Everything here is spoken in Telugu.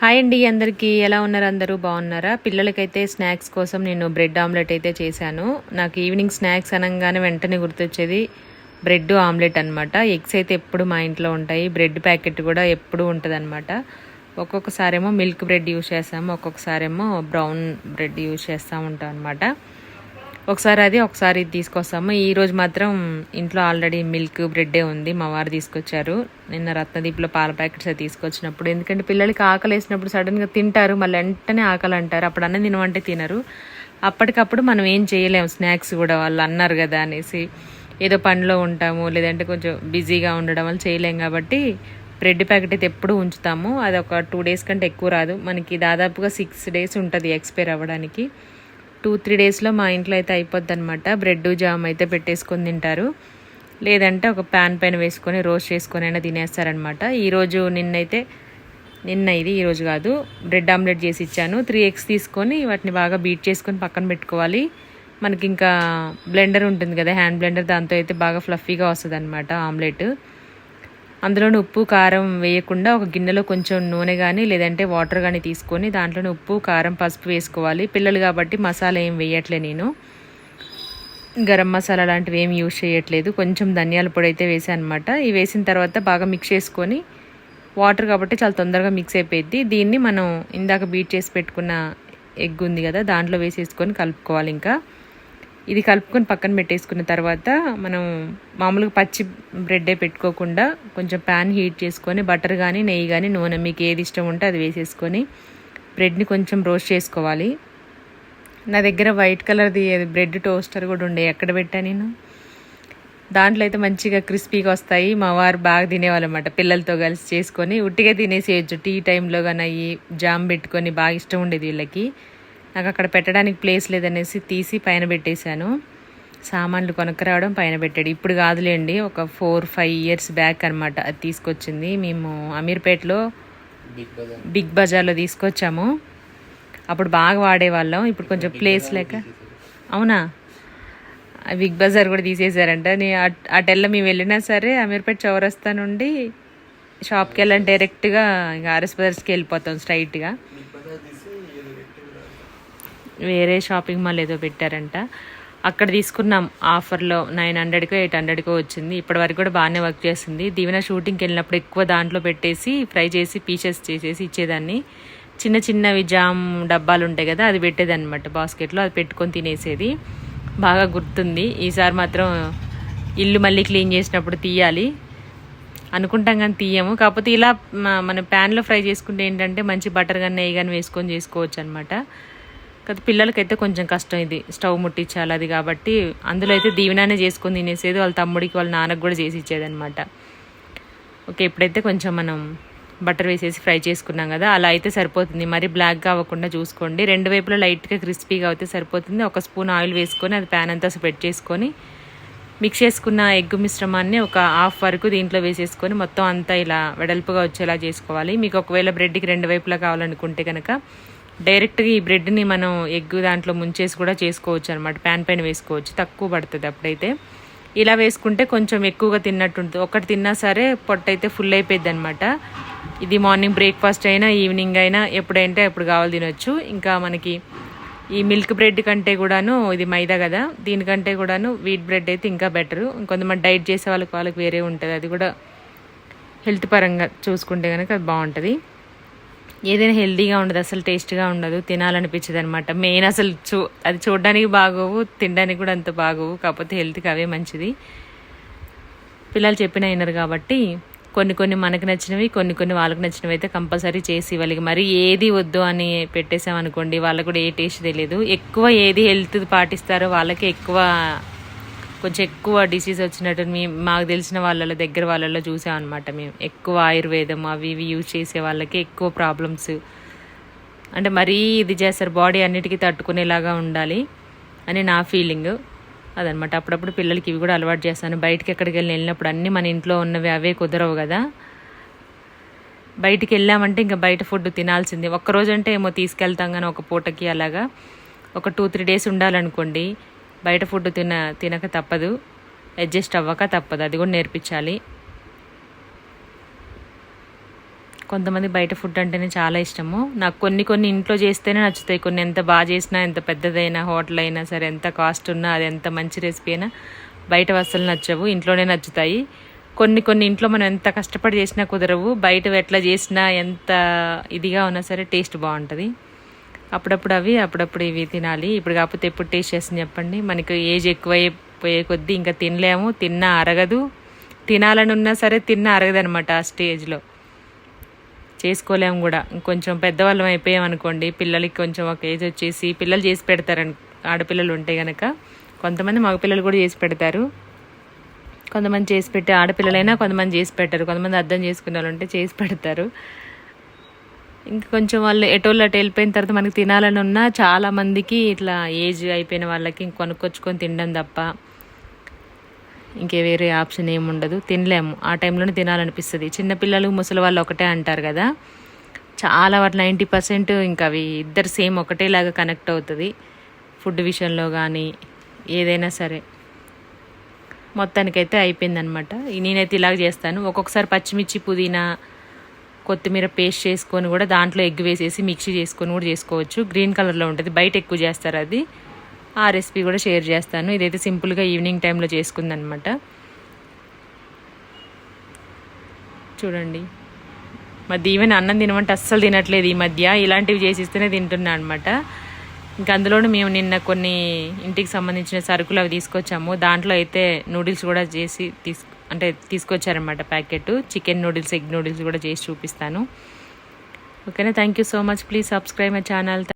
హాయ్ అండి అందరికీ. ఎలా ఉన్నారు అందరూ? బాగున్నారా? పిల్లలకైతే స్నాక్స్ కోసం నేను బ్రెడ్ ఆమ్లెట్ అయితే చేశాను. నాకు ఈవినింగ్ స్నాక్స్ అనగానే వెంటనే గుర్తొచ్చేది బ్రెడ్ ఆమ్లెట్ అనమాట ఎగ్స్ అయితే ఎప్పుడు మా ఇంట్లో ఉంటాయి. బ్రెడ్ ప్యాకెట్ కూడా ఎప్పుడు ఉంటుంది అనమాట ఒక్కొక్కసారేమో మిల్క్ బ్రెడ్ యూస్ చేస్తాము. ఒక్కొక్కసారేమో బ్రౌన్ బ్రెడ్ యూస్ చేస్తూ ఉంటాం అనమాట ఒకసారి అది ఒకసారి ఇది తీసుకొస్తాము. ఈరోజు మాత్రం ఇంట్లో ఆల్రెడీ మిల్క్ బ్రెడ్డే ఉంది. మా వారు తీసుకొచ్చారు. నిన్న రత్నదీప్లో పాల ప్యాకెట్స్ తీసుకొచ్చినప్పుడు. ఎందుకంటే పిల్లలకి ఆకలి వేసినప్పుడు సడన్గా తింటారు. మళ్ళీ వెంటనే ఆకలి అంటారు. అప్పుడు అన్నం తినమంటే తినరు. అప్పటికప్పుడు మనం ఏం చేయలేము. స్నాక్స్ కూడా వాళ్ళు అన్నారు కదా అనేసి. ఏదో పనిలో ఉంటాము. లేదంటే కొంచెం బిజీగా ఉండడం వల్ల చేయలేం కాబట్టి బ్రెడ్ ప్యాకెట్ అయితే ఎప్పుడు ఉంచుతాము. అది ఒక టూ డేస్ కంటే ఎక్కువ రాదు. మనకి దాదాపుగా సిక్స్ డేస్ ఉంటుంది ఎక్స్పైర్ అవ్వడానికి. టూ త్రీ డేస్లో మా ఇంట్లో అయితే అయిపోద్ది అనమాట బ్రెడ్ జామ్ అయితే పెట్టేసుకొని తింటారు. లేదంటే ఒక ప్యాన్ పైన వేసుకొని రోస్ట్ చేసుకొని అయినా తినేస్తారనమాట ఈరోజు నిన్నైతే నిన్న ఇది ఈరోజు కాదు. బ్రెడ్ ఆమ్లెట్ చేసి ఇచ్చాను. త్రీ ఎగ్స్ తీసుకొని వాటిని బాగా బీట్ చేసుకొని పక్కన పెట్టుకోవాలి. మనకి ఇంకా బ్లెండర్ ఉంటుంది కదా హ్యాండ్ బ్లెండర్ దాంతో అయితే బాగా ఫ్లఫీగా వస్తుంది అనమాట ఆమ్లెట్. అందులోనే ఉప్పు కారం వేయకుండా ఒక గిన్నెలో కొంచెం నూనె కానీ లేదంటే వాటర్ కానీ తీసుకొని దాంట్లోనే ఉప్పు కారం పసుపు వేసుకోవాలి. పిల్లలు కాబట్టి మసాలా ఏం వేయట్లే నేను. గరం మసాలా లాంటివి ఏం యూజ్ చేయట్లేదు. కొంచెం ధనియాల పొడి అయితే వేసాను అనమాట ఇవి వేసిన తర్వాత బాగా మిక్స్ చేసుకొని వాటర్ కాబట్టి చాలా తొందరగా మిక్స్ అయిపోయింది దీన్ని మనం ఇందాక బీట్ చేసి పెట్టుకున్న ఎగ్ ఉంది కదా దాంట్లో వేసేసుకొని కలుపుకోవాలి ఇంకా. ఇది కలుపుకొని పక్కన పెట్టేసుకున్న తర్వాత మనం మామూలుగా పచ్చి బ్రెడ్డే పెట్టుకోకుండా కొంచెం ప్యాన్ హీట్ చేసుకొని బటర్ కానీ నెయ్యి కానీ నూనె మీకు ఏది ఇష్టం ఉంటే అది వేసేసుకొని బ్రెడ్ని కొంచెం రోస్ట్ చేసుకోవాలి. నా దగ్గర వైట్ కలర్ది బ్రెడ్ టోస్టర్ కూడా ఉండే. ఎక్కడ పెట్టా నేను? దాంట్లో అయితే మంచిగా క్రిస్పీగా వస్తాయి. మా వారు బాగా తినేవాళ్ళు అనమాట పిల్లలతో కలిసి చేసుకొని ఉట్టిగా తినేసేయచ్చు. టీ టైంలో కానీ జామ్ పెట్టుకొని బాగా ఇష్టం ఉండేది వీళ్ళకి. నాకు అక్కడ పెట్టడానికి ప్లేస్ లేదనేసి తీసి పైన పెట్టేశాను. సామాన్లు కొనుక్కరావడం పైన పెట్టాడు. ఇప్పుడు కాదులేండి ఒక ఫోర్ ఫైవ్ ఇయర్స్ బ్యాక్ అనమాట అది తీసుకొచ్చింది. మేము అమీర్పేటలో బిగ్ బజార్లో తీసుకొచ్చాము. అప్పుడు బాగా వాడేవాళ్ళం. ఇప్పుడు కొంచెం ప్లేస్ లేక అవునా? బిగ్ బజార్ కూడా తీసేశారంట. నీ అట్- అటెల్లా మేము వెళ్ళినా సరే అమీర్పేట చౌరస్తా నుండి షాప్కి వెళ్ళాలి డైరెక్ట్గా ఇంకా ఆర్ఎస్ బజార్స్కి వెళ్ళిపోతాం స్ట్రైట్గా. వేరే షాపింగ్ మాల్ ఏదో పెట్టారంట. అక్కడ తీసుకున్నాం ఆఫర్లో నైన్ హండ్రెడ్కో ఎయిట్ హండ్రెడ్కో వచ్చింది. ఇప్పటి వరకు కూడా బాగానే వర్క్ చేస్తుంది. దీవెన షూటింగ్కి వెళ్ళినప్పుడు ఎక్కువ దాంట్లో పెట్టేసి ఫ్రై చేసి పీసెస్ చేసేసి ఇచ్చేదాన్ని. చిన్న చిన్నవి జామ్ డబ్బాలు ఉంటాయి కదా అది పెట్టేదన్నమాట బాస్కెట్లో. అది పెట్టుకొని తినేసేది. బాగా గుర్తుంది. ఈసారి మాత్రం ఇల్లు మళ్ళీ క్లీన్ చేసినప్పుడు తీయాలి. అనుకుంటాం కానీ తీయము. కాకపోతే ఇలా మన ప్యాన్లో ఫ్రై చేసుకుంటే ఏంటంటే మంచి బటర్ కానీ నెయ్యి కానీ వేసుకొని చేసుకోవచ్చు అనమాట కాకపోతే పిల్లలకైతే కొంచెం కష్టం ఇది. స్టవ్ ముట్టించాలి అది కాబట్టి అందులో అయితే దీవెనానే చేసుకొని తినేసేది వాళ్ళ తమ్ముడికి వాళ్ళ నాన్నకు కూడా చేసి ఇచ్చేదనమాట ఓకే ఇప్పుడైతే కొంచెం మనం బటర్ వేసేసి ఫ్రై చేసుకున్నాం కదా అలా అయితే సరిపోతుంది. మరి బ్లాక్గా అవ్వకుండా చూసుకోండి. రెండు వైపులా లైట్గా క్రిస్పీగా అయితే సరిపోతుంది. ఒక స్పూన్ ఆయిల్ వేసుకొని అది ప్యాన్ అంతా స్ప్రెడ్ చేసుకొని మిక్స్ చేసుకున్న ఎగ్ మిశ్రమాన్ని ఒక హాఫ్ వరకు దీంట్లో వేసేసుకొని మొత్తం అంతా ఇలా వెడల్పుగా వచ్చేలా చేసుకోవాలి. మీకు ఒకవేళ బ్రెడ్కి రెండు వైపులా కావాలనుకుంటే కనుక డైరెక్ట్గా ఈ బ్రెడ్ని మనం ఎగ్ దాంట్లో ముంచేసి కూడా చేసుకోవచ్చు అనమాట ప్యాన్ పైన వేసుకోవచ్చు. తక్కువ పడుతుంది అప్పుడైతే. ఇలా వేసుకుంటే కొంచెం ఎక్కువగా తిన్నట్టు ఉంటుంది. ఒకటి తిన్నా సరే పొట్ట అయితే ఫుల్ అయిపోయింది అనమాట ఇది మార్నింగ్ బ్రేక్ఫాస్ట్ అయినా ఈవినింగ్ అయినా ఎప్పుడైతే ఎప్పుడు కావాలి తినొచ్చు. ఇంకా మనకి ఈ మిల్క్ బ్రెడ్ కంటే కూడాను ఇది మైదా కదా దీనికంటే కూడాను వీట్ బ్రెడ్ అయితే ఇంకా బెటరు కొంతమంది డైట్ చేసే వాళ్ళకి వాళ్ళకి వేరే ఉంటుంది. అది కూడా హెల్త్ పరంగా చూసుకుంటే కనుక అది బాగుంటుంది. ఏదైనా హెల్దీగా ఉండదు అసలు టేస్ట్గా ఉండదు తినాలనిపించదు అనమాట మెయిన్ అసలు చూ అది చూడడానికి బాగోవు తినడానికి కూడా అంత బాగోవు కాకపోతే హెల్త్కి అవే మంచిది. పిల్లలు చెప్పిన అయినారు కాబట్టి కొన్ని కొన్ని మనకు నచ్చినవి కొన్ని కొన్ని వాళ్ళకి నచ్చినవి అయితే కంపల్సరీ చేసి వాళ్ళకి మరి ఏది వద్దు అని పెట్టేసామనుకోండి వాళ్ళకు కూడా ఏ టేస్ట్ తెలియదు. ఎక్కువ ఏది హెల్త్ పాటిస్తారో వాళ్ళకి ఎక్కువ కొంచెం ఎక్కువ డిసీజ్ వచ్చినట్టు మేము మాకు తెలిసిన వాళ్ళ దగ్గర వాళ్ళలో చూసామన్నమాట మేము. ఎక్కువ ఆయుర్వేదం అవి ఇవి యూజ్ చేసే వాళ్ళకి ఎక్కువ ప్రాబ్లమ్స్ అంటే మరీ ఇది చేస్తారు బాడీ అన్నిటికీ తట్టుకునేలాగా ఉండాలి అని నా ఫీలింగ్ అదనమాట అప్పుడప్పుడు పిల్లలకి ఇవి కూడా అలవాటు చేస్తాను. బయటికి ఎక్కడికి వెళ్ళి వెళ్ళినప్పుడు అన్నీ మన ఇంట్లో ఉన్నవి అవే కుదరవు కదా. బయటికి వెళ్ళామంటే ఇంకా బయట ఫుడ్ తినాల్సింది. ఒక్కరోజు అంటే ఏమో తీసుకెళ్తాం కానీ ఒక పూటకి అలాగా. ఒక టూ త్రీ డేస్ ఉండాలనుకోండి. బయట ఫుడ్ తిన తినక తప్పదు. అడ్జస్ట్ అవ్వక తప్పదు. అది కూడా నేర్పించాలి. కొంతమంది బయట ఫుడ్ అంటేనే చాలా ఇష్టము. నాకు కొన్ని కొన్ని ఇంట్లో చేస్తేనే నచ్చుతాయి. కొన్ని ఎంత బాగా చేసినా ఎంత పెద్దదైనా హోటల్ అయినా సరే ఎంత కాస్ట్ ఉన్నా అది ఎంత మంచి రెసిపీ అయినా బయట అస్సలు నచ్చవు. ఇంట్లోనే నచ్చుతాయి. కొన్ని కొన్ని ఇంట్లో మనం ఎంత కష్టపడి చేసినా కుదరవు. బయట ఎట్లా చేసినా ఎంత ఇదిగా ఉన్నా సరే టేస్ట్ బాగుంటుంది. అప్పుడప్పుడు అవి అప్పుడప్పుడు ఇవి తినాలి. ఇప్పుడు కాకపోతే ఎప్పుడు టేస్ట్ చేస్తుంది చెప్పండి. మనకి ఏజ్ ఎక్కువైపోయే కొద్దీ ఇంకా తినలేము తిన్నా అరగదు. తినాలని ఉన్నా సరే తిన్నా అరగదనమాట ఆ స్టేజ్లో చేసుకోలేము కూడా. కొంచెం పెద్దవాళ్ళం అయిపోయాం అనుకోండి పిల్లలకి కొంచెం ఒక ఏజ్ వచ్చేసి పిల్లలు చేసి పెడతారని ఆడపిల్లలు ఉంటే కనుక కొంతమంది మగపిల్లలు కూడా చేసి పెడతారు. కొంతమంది చేసి పెట్టి ఆడపిల్లలైనా కొంతమంది చేసి పెట్టారు. కొంతమంది అర్థం చేసుకునే వాళ్ళు ఉంటే చేసి పెడతారు. ఇంకా కొంచెం వాళ్ళు ఎటోళ్ళు అటు వెళ్ళిపోయిన తర్వాత మనకి తినాలని ఉన్నా చాలా మందికి ఇట్లా ఏజ్ అయిపోయిన వాళ్ళకి ఇంక కొనుక్కొచ్చుకొని తినడం తప్ప ఇంకే వేరే ఆప్షన్ ఏమి ఉండదు. తినలేము. ఆ టైంలోనే తినాలనిపిస్తుంది. చిన్నపిల్లలు ముసలి వాళ్ళు ఒకటే అంటారు కదా. చాలా వాటి నైంటీ పర్సెంట్ ఇంకా అవి ఇద్దరు సేమ్ ఒకటేలాగా కనెక్ట్ అవుతుంది. ఫుడ్ విషయంలో కానీ ఏదైనా సరే. మొత్తానికైతే అయిపోయిందనమాట. నేనైతే ఇలాగ చేస్తాను. ఒక్కొక్కసారి పచ్చిమిర్చి పుదీనా కొత్తిమీర పేస్ట్ చేసుకొని కూడా దాంట్లో ఎగ్ వేసేసి మిక్సీ చేసుకొని కూడా చేసుకోవచ్చు. గ్రీన్ కలర్లో ఉంటుంది. బయట ఎక్కువ చేస్తారు అది. ఆ రెసిపీ కూడా షేర్ చేస్తాను. ఇదైతే సింపుల్గా ఈవినింగ్ టైంలో చేసుకుందనమాట. చూడండి. మధ్య ఈవెన్ అన్నం తినమంటే అస్సలు తినట్లేదు ఈ మధ్య. ఇలాంటివి చేసిస్తేనే తింటున్నా అనమాట. ఇంకా అందులోనూ మేము నిన్న కొన్ని ఇంటికి సంబంధించిన సరుకులు అవి తీసుకొచ్చాము. దాంట్లో అయితే నూడిల్స్ కూడా చేసి తీసుకు అంటే తీసుకొచ్చారనమాట packet. Chicken noodles egg noodles కూడా చేసి చూపిస్తాను. ఓకేనా? Thank you so much please subscribe my channel